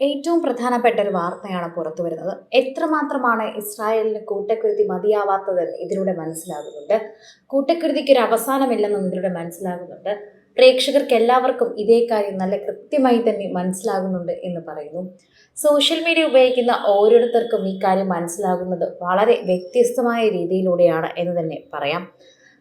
ഏറ്റവും പ്രധാനപ്പെട്ട ഒരു വാർത്തയാണ് പുറത്തു വരുന്നത്. എത്രമാത്രമാണ് ഇസ്രായേലിന് കൂട്ടക്കുരുതി മതിയാവാത്തതെന്ന് ഇതിലൂടെ മനസ്സിലാകുന്നുണ്ട്. കൂട്ടക്കുരുതിക്ക് ഒരു അവസാനമില്ലെന്നും ഇതിലൂടെ മനസ്സിലാകുന്നുണ്ട്. പ്രേക്ഷകർക്ക് എല്ലാവർക്കും ഇതേ കാര്യം നല്ല കൃത്യമായി തന്നെ മനസ്സിലാകുന്നുണ്ട് എന്ന് പറയുന്നു. സോഷ്യൽ മീഡിയ ഉപയോഗിക്കുന്ന ഓരോരുത്തർക്കും ഈ കാര്യം മനസ്സിലാകുന്നത് വളരെ വ്യത്യസ്തമായ രീതിയിലൂടെയാണ് എന്ന് തന്നെ പറയാം.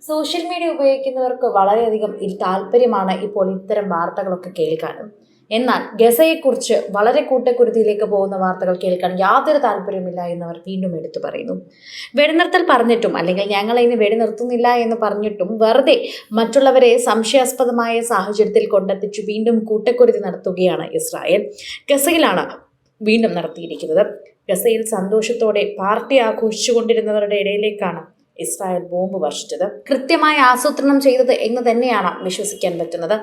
സോഷ്യൽ മീഡിയ ഉപയോഗിക്കുന്നവർക്ക് വളരെയധികം താല്പര്യമാണ് ഇപ്പോൾ ഇത്തരം വാർത്തകളൊക്കെ കേൾക്കാനും. എന്നാൽ ഗസയെക്കുറിച്ച് വളരെ കൂട്ടക്കുരുതിയിലേക്ക് പോകുന്ന വാർത്തകൾ കേൾക്കാൻ യാതൊരു താല്പര്യമില്ല എന്നവർ വീണ്ടും എടുത്തു പറയുന്നു. വെടിനിർത്തൽ പറഞ്ഞിട്ടും അല്ലെങ്കിൽ ഞങ്ങൾ ഇനി വെടിനിർത്തുന്നില്ല എന്ന് പറഞ്ഞിട്ടും വെറുതെ മറ്റുള്ളവരെ സംശയാസ്പദമായ സാഹചര്യത്തിൽ കൊണ്ടെത്തിച്ചു വീണ്ടും കൂട്ടക്കുരുതി നടത്തുകയാണ് ഇസ്രായേൽ. ഗസയിലാണ് വീണ്ടും നടത്തിയിരിക്കുന്നത്. ഗസയിൽ സന്തോഷത്തോടെ പാർട്ടി ആഘോഷിച്ചുകൊണ്ടിരുന്നവരുടെ ഇടയിലേക്കാണ് ഇസ്രായേൽ ബോംബ് വർഷിച്ചത്. കൃത്യമായി ആസൂത്രണം ചെയ്തത് എന്ന് തന്നെയാണ് വിശ്വസിക്കാൻ പറ്റുന്നത്.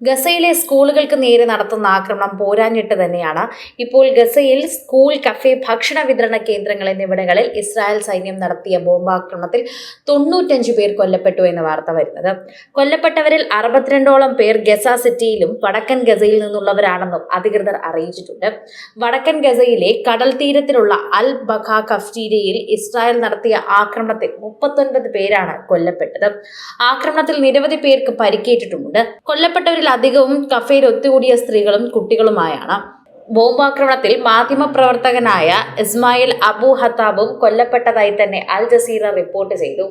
ഗസയിലെ സ്കൂളുകൾക്ക് നേരെ നടത്തുന്ന ആക്രമണം പോരാഞ്ഞിട്ട് തന്നെയാണ്. ഇപ്പോൾ ഗസയിൽ സ്കൂൾ കഫേ ഭക്ഷണ വിതരണ കേന്ദ്രങ്ങൾ എന്നിവിടങ്ങളിൽ ഇസ്രായേൽ സൈന്യം നടത്തിയ ബോംബാക്രമണത്തിൽ തൊണ്ണൂറ്റഞ്ച് പേർ കൊല്ലപ്പെട്ടു എന്ന വാർത്ത വരുന്നത്. കൊല്ലപ്പെട്ടവരിൽ അറുപത്തിരണ്ടോളം പേർ ഗസ സിറ്റിയിലും വടക്കൻ ഗസയിൽ നിന്നുള്ളവരാണെന്നും അധികൃതർ അറിയിച്ചിട്ടുണ്ട്. വടക്കൻ ഗസയിലെ കടൽ തീരത്തിലുള്ള അൽ ബഖ കഫ്റ്റീരിയയിൽ ഇസ്രായേൽ നടത്തിയ ആക്രമണത്തിൽ മുപ്പത്തൊൻപത് പേരാണ് കൊല്ലപ്പെട്ടത്. ആക്രമണത്തിൽ നിരവധി പേർക്ക് പരിക്കേറ്റിട്ടുമുണ്ട്. കൊല്ലപ്പെട്ടവരിൽ അധികവും കഫേയിൽ ഒത്തുകൂടിയ സ്ത്രീകളും കുട്ടികളുമായാണ്. ബോംബാക്രമണത്തിൽ മാധ്യമപ്രവർത്തകനായ ഇസ്മായിൽ അബു ഹത്താബും കൊല്ലപ്പെട്ടതായി തന്നെ അൽ ജസീറ റിപ്പോർട്ട് ചെയ്തു.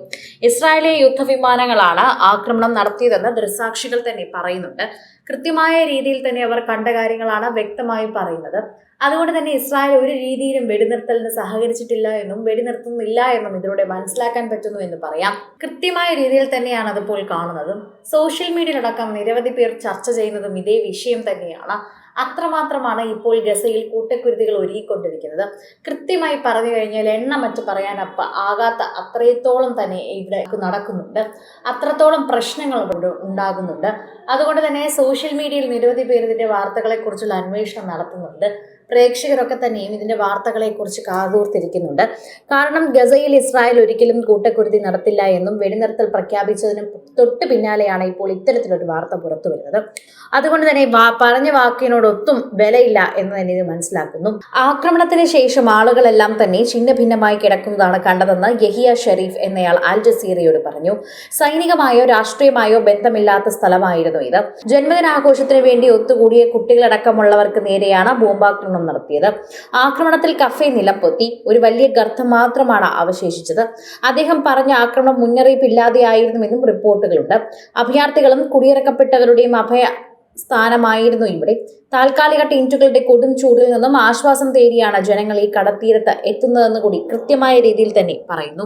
ഇസ്രായേലി യുദ്ധവിമാനങ്ങളാണ് ആക്രമണം നടത്തിയതെന്ന് ദൃസാക്ഷികൾ തന്നെ പറയുന്നുണ്ട്. കൃത്യമായ രീതിയിൽ തന്നെ അവർ കണ്ട കാര്യങ്ങളാണ് വ്യക്തമായി പറയുന്നത്. അതുകൊണ്ട് തന്നെ ഇസ്രായേൽ ഒരു രീതിയിലും വെടിനിർത്തലിന് സഹകരിച്ചിട്ടില്ല എന്നും വെടിനിർത്തുന്നില്ല എന്നും ഇതിലൂടെ മനസ്സിലാക്കാൻ പറ്റുന്നു എന്ന് പറയാം. കൃത്യമായ രീതിയിൽ തന്നെയാണ് അതിപ്പോൾ കാണുന്നതും. സോഷ്യൽ മീഡിയയിലടക്കം നിരവധി പേർ ചർച്ച ചെയ്യുന്നതും ഇതേ വിഷയം തന്നെയാണ്. അത്രമാത്രമാണ് ഇപ്പോൾ ഗസയിൽ കൂട്ടക്കുരുതികൾ ഒരുങ്ങിക്കൊണ്ടിരിക്കുന്നത് കൃത്യമായി പറഞ്ഞു കഴിഞ്ഞാൽ എണ്ണമറ്റ് പറയാൻ അപ്പ ആകാത്ത അത്രത്തോളം തന്നെ ഇവിടെ നടക്കുന്നുണ്ട്. അത്രത്തോളം പ്രശ്നങ്ങൾ ഉണ്ടാകുന്നുണ്ട്. അതുകൊണ്ട് തന്നെ സോഷ്യൽ മീഡിയയിൽ നിരവധി പേർ ഇതിന്റെ വാർത്തകളെക്കുറിച്ചുള്ള അന്വേഷണം നടത്തുന്നുണ്ട്. പ്രേക്ഷകരൊക്കെ തന്നെയും ഇതിന്റെ വാർത്തകളെക്കുറിച്ച് കാതോർത്തിരിക്കുന്നുണ്ട്. കാരണം ഗസയിൽ ഇസ്രായേൽ ഒരിക്കലും കൂട്ടക്കുരുതി നടത്തില്ല എന്നും വെടിനിർത്തൽ പ്രഖ്യാപിച്ചതിന് തൊട്ട് പിന്നാലെയാണ് ഇപ്പോൾ ഇത്തരത്തിലൊരു വാർത്ത പുറത്തു വരുന്നത്. അതുകൊണ്ട് തന്നെ പറഞ്ഞ വാക്കിനോടൊത്തും വിലയില്ല എന്ന് തന്നെ ഇത് മനസ്സിലാക്കുന്നു. ആക്രമണത്തിന് ശേഷം ആളുകളെല്ലാം തന്നെ ഛിന്ന ഭിന്നമായി കിടക്കുന്നതാണ് കണ്ടതെന്ന് യഹിയ ഷെരീഫ് എന്നയാൾ അൽ ജസീറയോട് പറഞ്ഞു. സൈനികമായോ രാഷ്ട്രീയമായോ ബന്ധമില്ലാത്ത സ്ഥലമായിരുന്നു ഇത്. ജന്മദിനാഘോഷത്തിന് വേണ്ടി ഒത്തുകൂടിയ കുട്ടികളടക്കമുള്ളവർക്ക് നേരെയാണ് ബോംബാക്രമണം നടത്തിയത്. ആക്രമണത്തിൽ കഫേ നിലപ്പൊത്തി ഒരു വലിയ ഗർത്തം മാത്രമാണ് അവശേഷിച്ചത്. അദ്ദേഹം പറഞ്ഞ ആക്രമണം മുന്നറിയിപ്പില്ലാതെയായിരുന്നുവെന്നും റിപ്പോർട്ടുകളുണ്ട്. അഭയാർത്ഥികളും കുടിയിറക്കപ്പെട്ടവരുടെയും അഭയ സ്ഥാനമായിരുന്നു ഇവിടെ. താൽക്കാലിക ടെന്റുകളുടെ കൊടും ചൂടിൽ നിന്നും ആശ്വാസം തേടിയാണ് ജനങ്ങൾ ഈ കടത്തീരത്ത് എത്തുന്നതെന്ന് കൂടി കൃത്യമായ രീതിയിൽ തന്നെ പറയുന്നു.